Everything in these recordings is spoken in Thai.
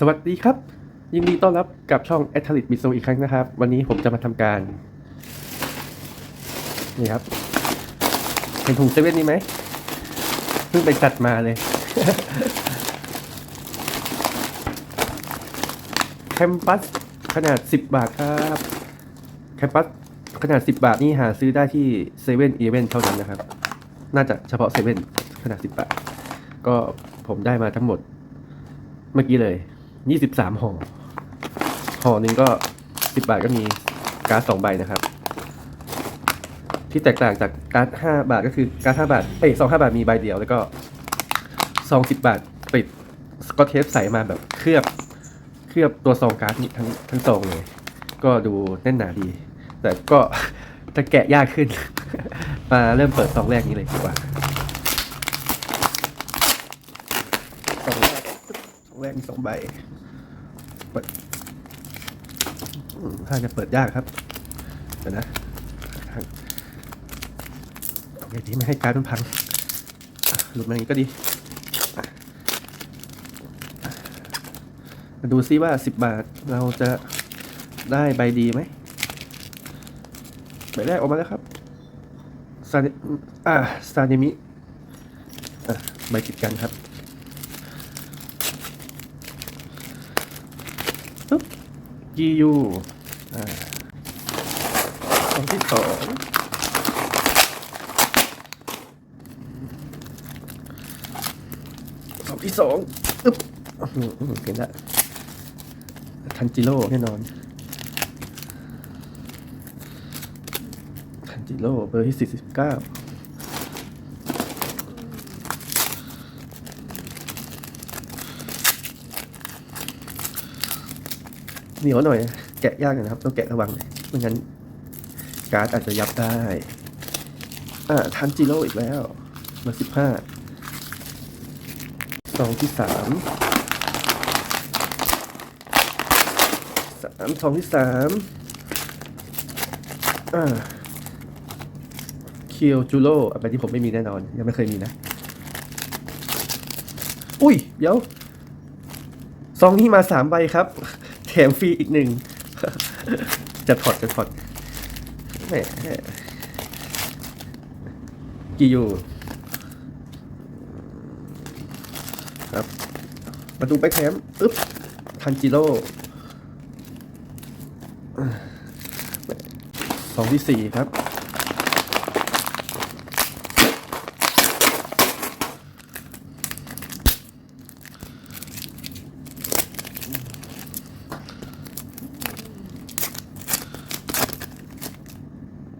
สวัสดีครับ ยินดีต้อนรับกับช่อง a t h l e t บิโซอีกครั้งนะครับ วันนี้ผมจะมาทำการ นี่ครับ เห็นถุงเซเว่นนี่ไหมเพิ่งไปจัดมาเลย แคมปัสขนาด 10 บาทครับ แคมปัสขนาด 10 บาทนี่หาซื้อได้ที่เซเว่นอีเวนเท่านั้นนะครับ น่าจะเฉพาะเซเว่นขนาด 10 บาท ก็ผมได้มาทั้งหมดเมื่อกี้เลย 23ห่อ ห่อหนึ่งก็10บบาทก็มีการ์ดสองใบนะครับ ที่แตกต่างจากการ์ด5บาทก็คือการ์ด5บาทเอ้ยซอง5บาทมีใบเดียว แล้วก็ซอง10บบาทติดสกอตเทปใส่มาแบบเคลือบ เคลือบตัวซองการ์ดนี่ทั้งทั้งซองเลย ก็ดูแน่นหนาดี แต่ก็จะแกะยากขึ้น มาเริ่มเปิดซองแรกนี้เลยดีกว่าซองแรกซองแรกมีสองใบ เปิดถ้าจะเปิดยากครับเดี๋ยวนะเอาไงดีไม่ให้การมันพังหลุดมาอย่างนี้ก็ดีมาดูซิว่าสิบบาทเราจะได้ใบดีไหมใบแรกออกมาแล้วครับซาเนอ่าซาเนมิใบติดกันครับ GU อ่าสองที่สองสองที่สองอึ๊บเห็นละทันจิโร่แน่นอน ทันจิโร่เบอร์ที่สี่สิบเก้า เหนียวหน่อย แกะยากนะครับ ต้องแกะระวังหน่อยไม่งั้น การ์ดอาจจะยับได้ อ่าทันจิโร่อีกแล้วเบอร์สิบห้าสองที่สามสามสองที่สามอ่าคิวจูโร่อันที่ผมไม่มีแน่นอน ยังไม่เคยมีนะ อุ้ย เดี๋ยวซองนี้มาสามใบครับ ถมฟรีอีกหนึ่งจะถอดจะถอดแหมกี่อยู่ครับมาดูไปแคมอึ๊บทันจิโร่สองที่สี่ครับ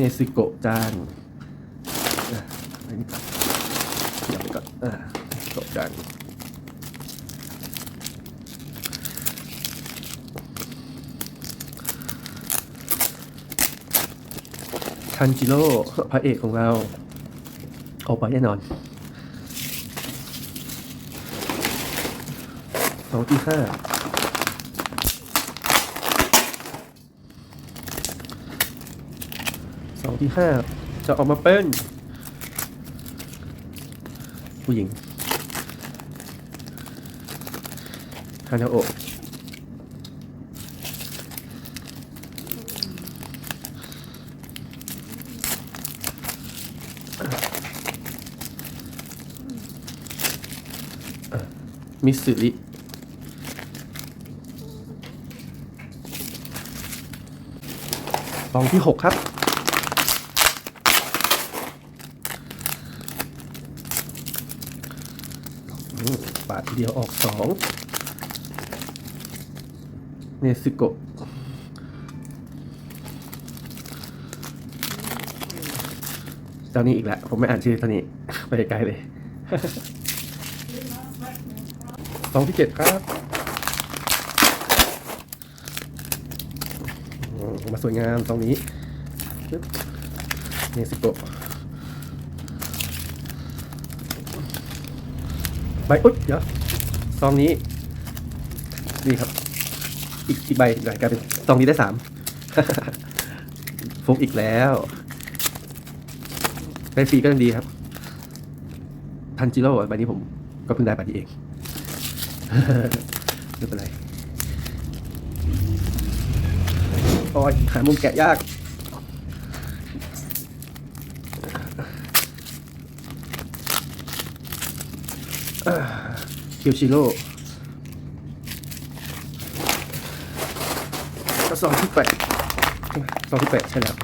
เนซึโกะจานอะอันนี้ก่อนเดี๋ยวไปก่อนอ่าเนซึโกะจานทันจิโร่พระเอกของเราเอาไปแน่นอนสองที่ห้า สอง ที่ห้าจะออกมาเป็น ผู้หญิงฮานาโอะมิสึริสองที่หกครับ อืมปาทีเดียวออกสองเนซึโกเจ้านี้อีกแล้ว ผมไม่อ่านชื่อเจ้านี้ ไปไกลเลยสองที่เจ็ดครับมาสวยงามตรงนี้เนซึโกะใบอุ๊ยเดี๋ยว ซองนี้นี่ครับ อีกอีกใบอีกใบกลายเป็นซองนี้ได้สามฟุกอีกแล้วได้ฟรีก็ยังดีครับ ทันจิโร่ใบนี้ผมก็เพิ่งได้ใบนี้เองไม่เป็นไรโอ้ยหามุมแกะยาก คิวชิโร่ก็สองที่แปดสองที่แปดใช่แล้ว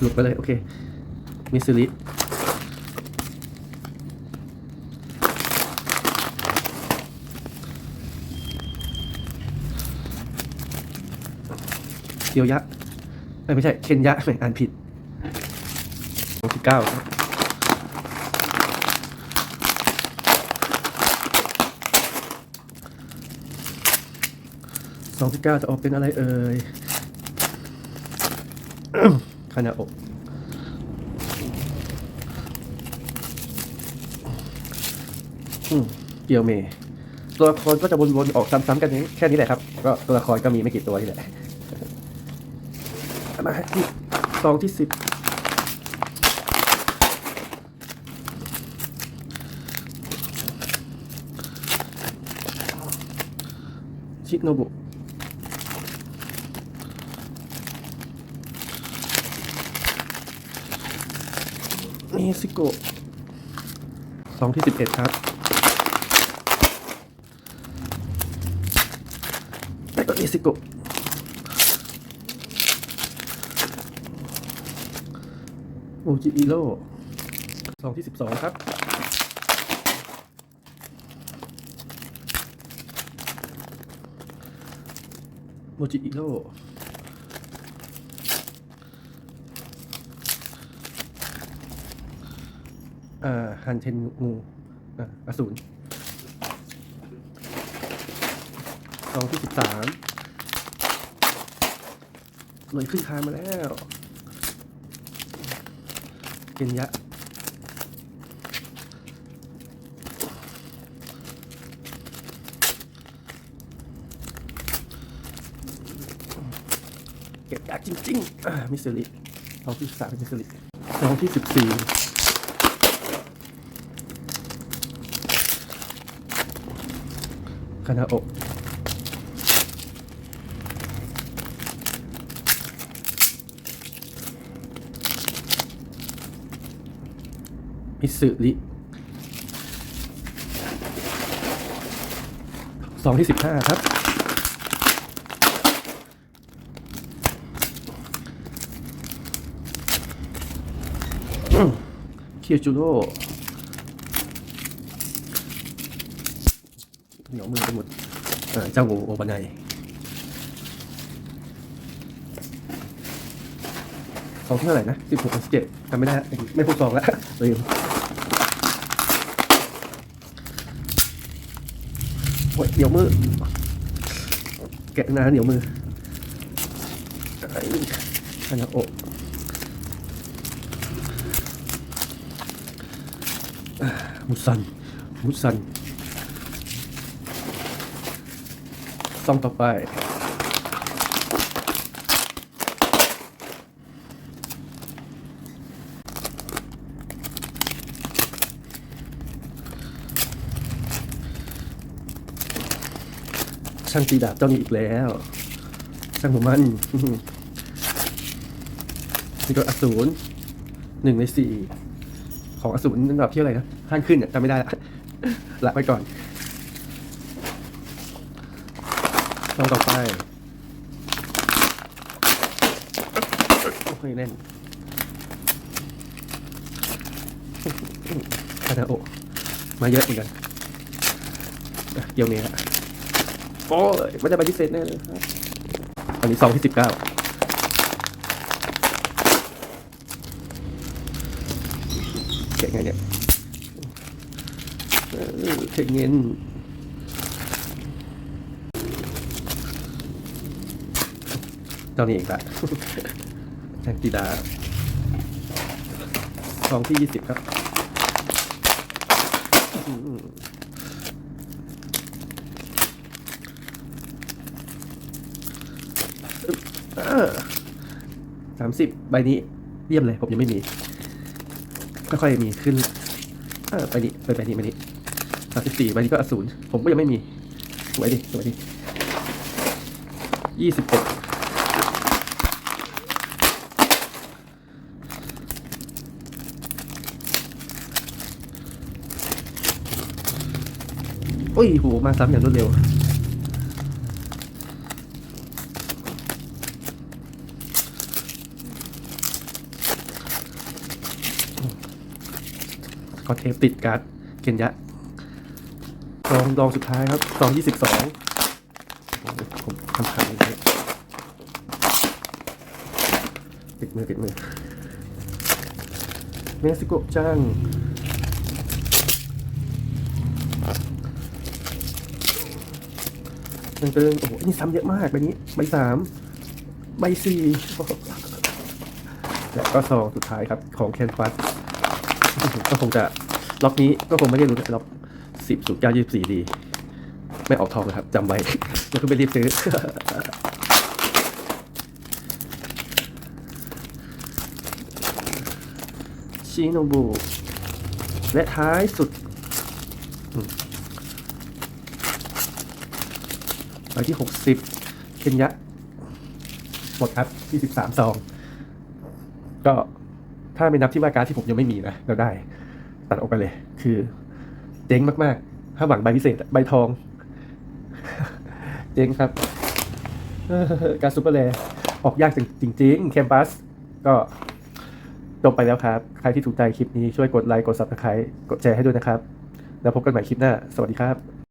หลุดไปเลย โอเค มิสซิลิเกียวยะไม่ใช่ เคนยะไม่อ่านผิดสองที่เก้าครับ องที่เก้าจะออกเป็นอะไรเอ่ยคานาโอะอืมเกียวเมย์ตัวละครก็จะวนๆออกซ้ำๆกันนี้แค่นี้แหละครับ ก็ตัวละครก็มีไม่กี่ตัวนี่แหละมาที่ซองที่สิบชิโนบุ ซิโกะสองที่สิบเอ็ดครับแล้วก็นี่ซิโกะโมจิอิโร่สองที่สิบสองครับโมจิอิโร่ อ่าฮันเทนงูอสูรสองที่สิบสามเลยขึ้นคานมาแล้วเกนยะเก็บยากจริงๆมิสซิลิสองที่สามมิสซิลิสองที่สิบสี่ คานาโอะมิสซิลิสองที่สิบห้าครับ เคียวจูโร่ เหนียวมือไปหมดเจ้างูโอบานายสองเท่าไหร่นะสิบหกสิบเจ็ดจำไม่ได้ละไม่พูดสองแล้วลืมโอ้ยเหนียวมือ แกะนานเหนียวมืออ้อันนั้นโอะมุสัน มุสัน ซองต่อไปช่างตีดาบต้องมีอีกแล้ว ช่างหัวมันนี่ก็อสูรหนึ่งในสี่ของอสูรระดับที่อะไรนะขั้นขึ้นเนี่ยจำไม่ได้ละละไปก่อน ลองต่อไปโอ้ยแน่นคานาโอมาเยอะเหมือนกันเกียวเมย์ละโอ้ยไม่ได้ไปพิเศษแน่เลยครับอันนี้ซองที่สิบเก้าแกะไงเนี่ยเออเทคเงิน เจ้านี้เองละแทงกีดาซองที่ยี่สิบครับสามสิบใบนี้เยี่ยมเลย ผมยังไม่มีค่อยๆมีขึ้นเออไปนี่ไปไปนี่ไปนี่สามสิบสี่ใบนี้ก็อสูรผมก็ยังไม่มีสวยดิสวยดิยี่สิบเอ็ อ้ยโหมาซ้ำอย่างรวดเร็วก็เทปติดการ์ดเกนยะซองดองสุดท้ายครับซองยี่สิบสองผมทำขายอย่างนี้ปิดมือปิดมือเมซิโกะจัง ตึงตึงๆโอ้โหอันนี่ซ้ำเยอะมากใบนี้ใบสามใบสี่และก็ซองสุดท้ายครับของแคนฟัสก็คงจะล็อกนี้ก็คงไม่ได้รู้ล็อกสิบสูตรเก้ายี่สิบสี่ดี ไม่ออกทองนะครับจำไว้แล้วก็ไปรีบซื้อชิโนบุและท้ายสุด อืมใบที่หกสิบเคนยะ หมดครับที่สิบามซอง ก็ถ้าไม่นับที่ว่าการที่ผมยังไม่มีนะเราได้ ตัดออกไปเลย คือเจ๊งมาก ๆ ถ้าหวังใบพิเศษใบทอง เจ๊งครับ การซูเปอร์แรร์ออกยากจริง ๆ แคมปัส ก็จบไปแล้วครับ ใครที่ถูกใจคลิปนี้ช่วยกดไลค์ กด subscribe กดแชร์ให้ด้วยนะครับ แล้วพบกันใหม่คลิปหน้า สวัสดีครับ